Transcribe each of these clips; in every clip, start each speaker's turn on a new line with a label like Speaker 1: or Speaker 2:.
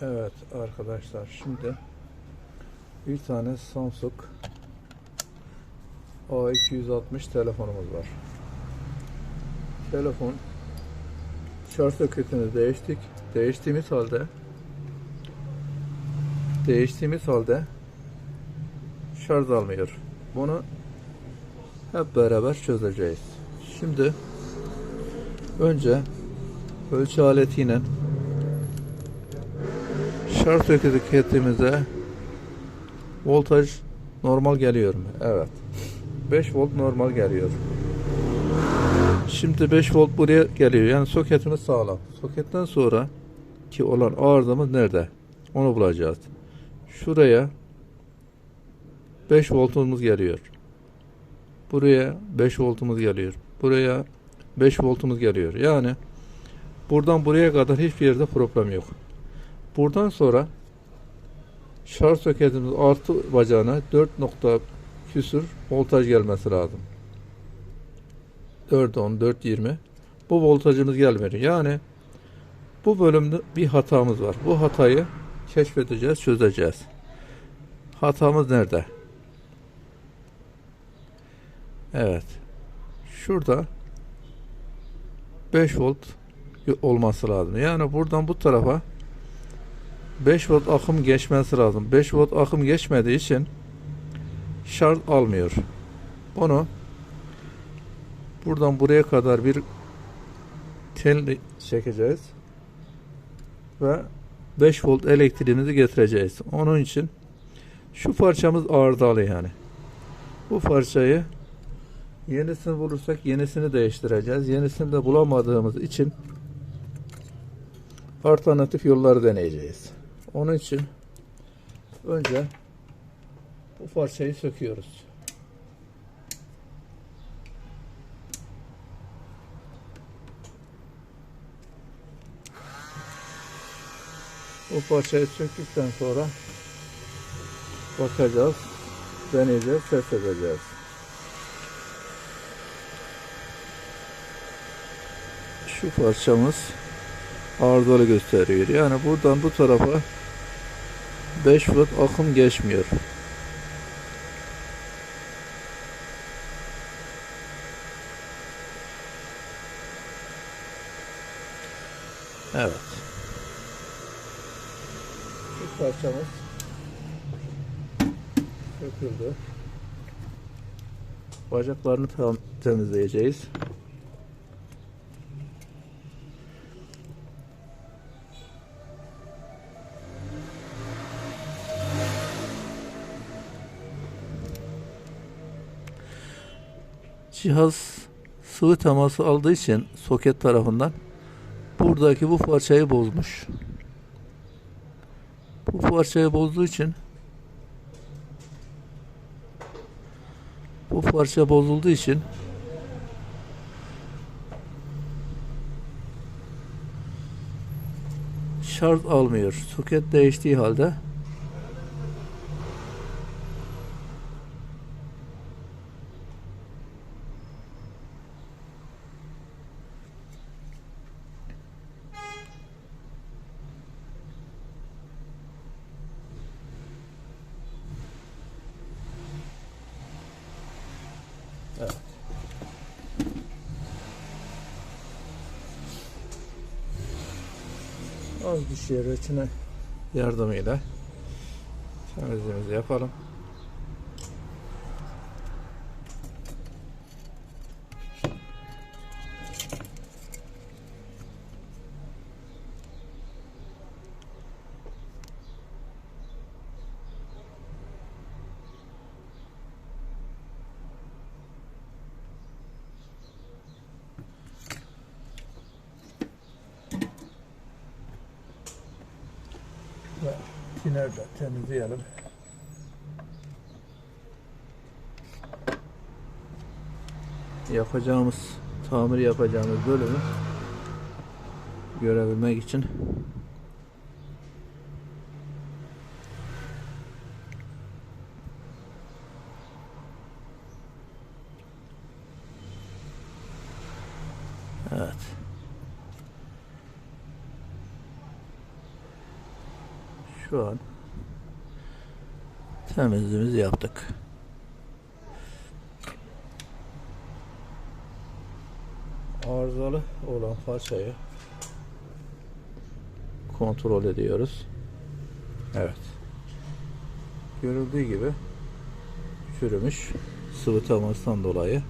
Speaker 1: Evet arkadaşlar şimdi bir tane Samsung A260 telefonumuz var. Telefon şarj soketini değiştik. Değiştiğimiz halde değiştiğimiz halde şarj almıyor. Bunu hep beraber çözeceğiz. Şimdi önce ölçü aletiyle şarj soketimize voltaj normal geliyor mu? Evet. 5 volt normal geliyor. Şimdi 5 volt buraya geliyor. Yani soketimiz sağlam. Soketten sonra ki olan arızamız nerede? Onu bulacağız. Şuraya 5 voltumuz geliyor. Buraya 5 voltumuz geliyor. Buraya 5 voltumuz geliyor. Yani buradan buraya kadar hiçbir yerde problem yok. Buradan sonra şarj soketimiz artı bacağına 4 nokta küsür voltaj gelmesi lazım. 4.10, 4.20 bu voltajımız gelmiyor. Yani bu bölümde bir hatamız var. Bu hatayı keşfedeceğiz, çözeceğiz. Hatamız nerede? Evet. Şurada 5 volt olması lazım. Yani buradan bu tarafa 5 volt akım geçmesi lazım. 5 volt akım geçmediği için şarj almıyor. Bunu buradan buraya kadar bir tel çekeceğiz ve 5 volt elektriğimizi getireceğiz. Onun için şu parçamız arızalı yani. Bu parçayı yenisini bulursak yenisini değiştireceğiz. Yenisini de bulamadığımız için alternatif yolları deneyeceğiz. Onun için önce bu parçayı söküyoruz. Bu parçayı söktükten sonra bakacağız, deneyeceğiz, test edeceğiz. Şu parçamız arızalı gösteriyor. Yani buradan bu tarafa 5 volt akım geçmiyor. Evet. Bu parçamız söküldü. Bacaklarını temizleyeceğiz. Cihaz sıvı teması aldığı için soket tarafından buradaki bu parçayı bozmuş. Bu parçayı bozduğu için bu parça bozulduğu için şarj almıyor. Soket değiştiği halde az şey reçine yardımıyla temizliğimizi yapalım. ve tinerde temizleyelim. Yapacağımız, tamir yapacağımız bölümü görebilmek için Evet. Şu an temizliğimizi yaptık. Arızalı olan parçayı kontrol ediyoruz. Evet. Görüldüğü gibi çürümüş sıvı temastan dolayı.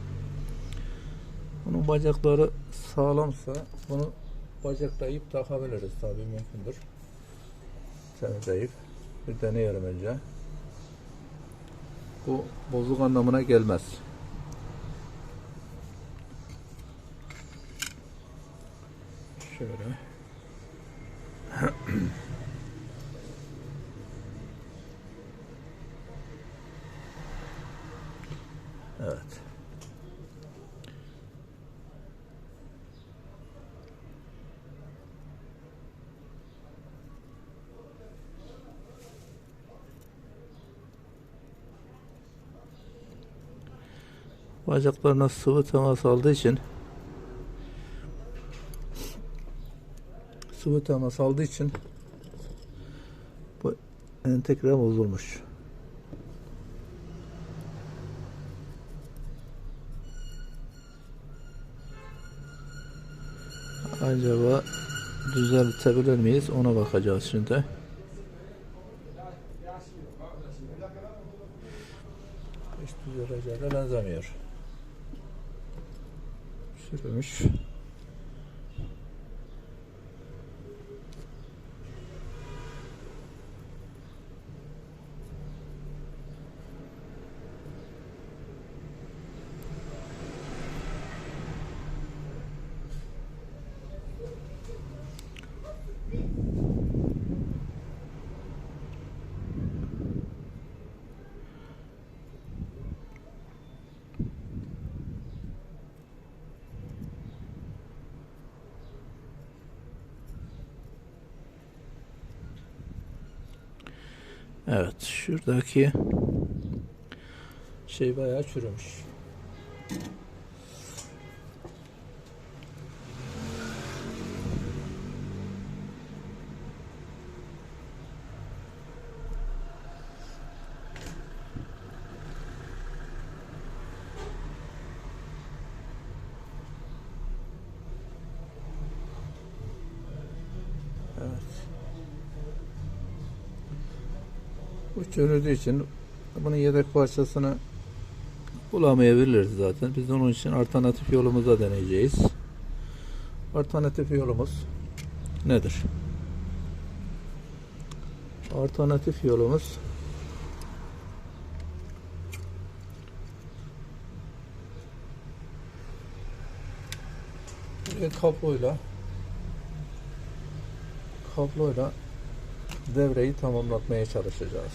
Speaker 1: Bunun bacakları sağlamsa bunu bacaklayıp takabiliriz tabii mümkündür. Temizleyip bir deneyelim önce. Bu bozuk anlamına gelmez. Şöyle. Evet. Bacaklarına sıvı temas aldığı için sıvı temas aldığı için bu entegre bozulmuş. Acaba düzeltebilir miyiz? Ona bakacağız şimdi. Hiç düzeleceğine benzemiyor. Sürmüş. Evet, şuradaki şey bayağı çürümüş. Bu çürüdüğü için bunun yedek parçasını bulamayabiliriz zaten. Biz onun için alternatif yolumuza deneyeceğiz. Alternatif yolumuz nedir? Alternatif yolumuz bir kabloyla kabloyla devreyi tamamlatmaya çalışacağız.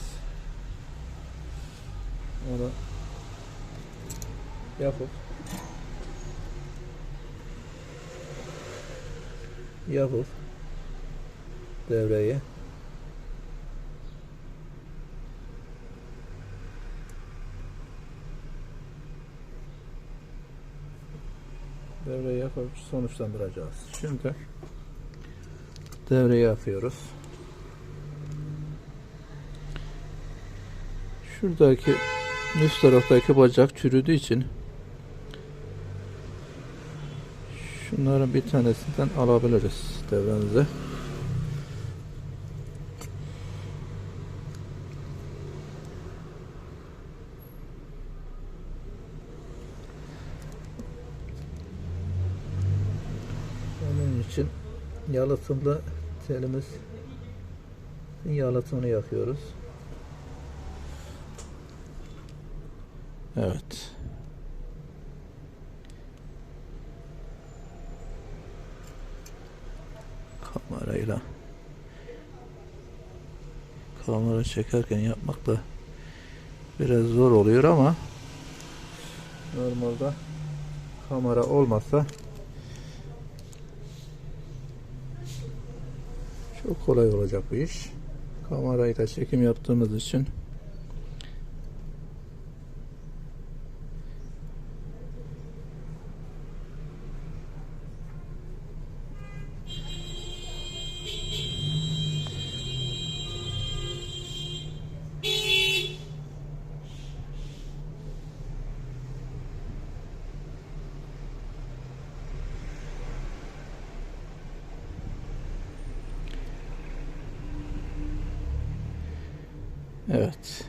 Speaker 1: Onu yapıp yapıp devreyi devreyi yapıp sonuçlandıracağız. Şimdi devreyi yapıyoruz. Şuradaki üst taraftaki bacak çürüdüğü için şunların bir tanesinden alabiliriz devremize. Onun için yalıtımlı telimiz yalıtımını yakıyoruz. Evet. Kamerayla kamera çekerken yapmak da biraz zor oluyor ama normalde kamera olmasa çok kolay olacak bu iş. Kamerayla çekim yaptığımız için Evet.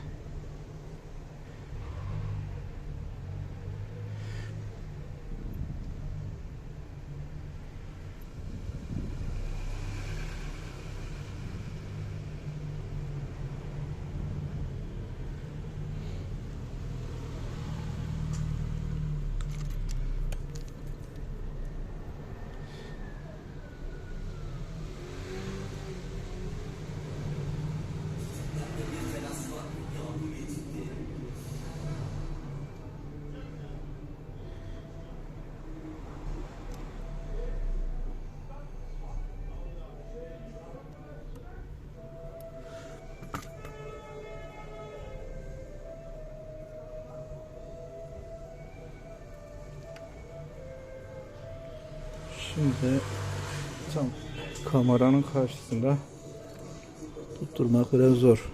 Speaker 1: Şimdi tam kameranın karşısında tutturmak biraz zor.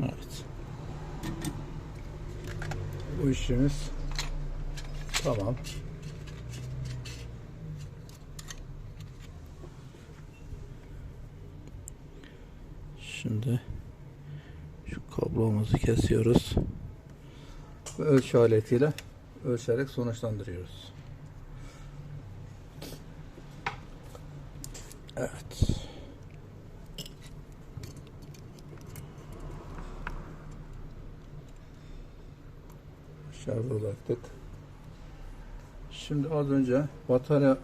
Speaker 1: Evet. Bu işimiz tamam. Şimdi şu kablomuzu kesiyoruz. Ve ölçü aletiyle ölçerek sonuçlandırıyoruz. Evet. Şarjı bıraktık. Şimdi az önce batarya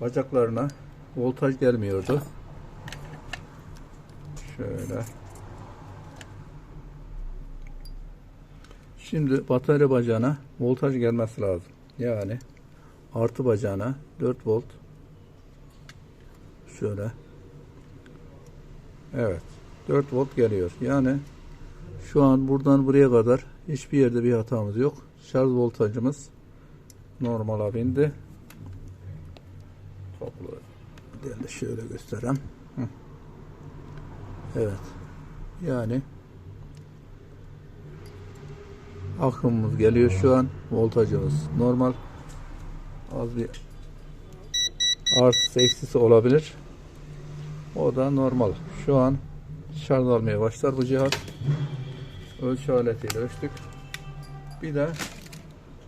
Speaker 1: bacaklarına voltaj gelmiyordu. Şöyle. Şimdi batarya bacağına voltaj gelmesi lazım. Yani artı bacağına 4 volt. Şöyle. Evet. 4 volt geliyor. Yani şu an buradan buraya kadar hiçbir yerde bir hatamız yok. Şarj voltajımız normala bindi. Kablo ben de şöyle göstereyim. Evet. Yani akımımız geliyor şu an. Voltajımız normal. Az bir artısı eksisi olabilir. O da normal. Şu an şarj almaya başlar bu cihaz ölçü aletiyle ölçtük. Bir de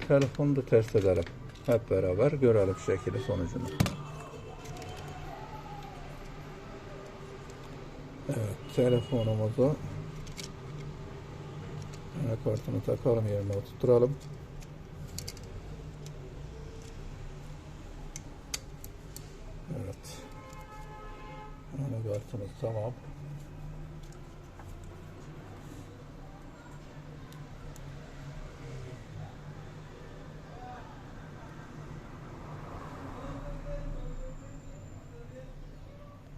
Speaker 1: telefonu da test edelim. Hep beraber görelim şu şekilde sonucunu. Evet, telefonumuzu anakartını takalım yerine oturtturalım. Evet. Anakartımız tamam.